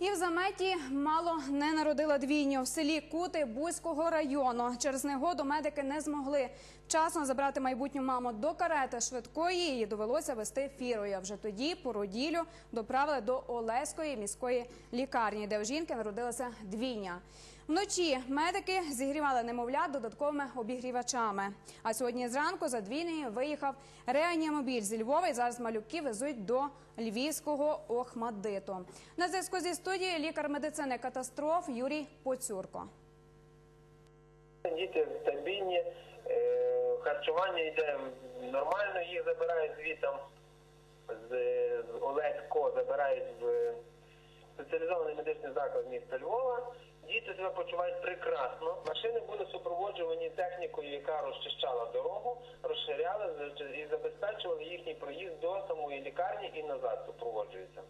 І в заметі мало не народила двійню в селі Кути Бузького району. Через негоду медики не змогли вчасно забрати майбутню маму до карети швидкої. Її довелося вести фірою. Вже тоді породілю доправили до Олеської міської лікарні, де у жінки народилася двійня. Вночі медики зігрівали немовля додатковими обігрівачами. А сьогодні зранку за двійнею виїхав реанімобіль зі Львова. І зараз малюки везуть до львівського Охмадиту. На зв'язку зі студією лікар медицини катастроф Юрій Поцюрко. Діти стабільні, е, харчування йде нормально, їх забирають звітом з Олесько, забирають в спеціалізований медичний заклад міста Львова. Діти себе почувають прекрасно. Машини були супроводжувані технікою, яка розчищала дорогу, розширяла і забезпечували їхній проїзд до самої лікарні і назад супроводжується.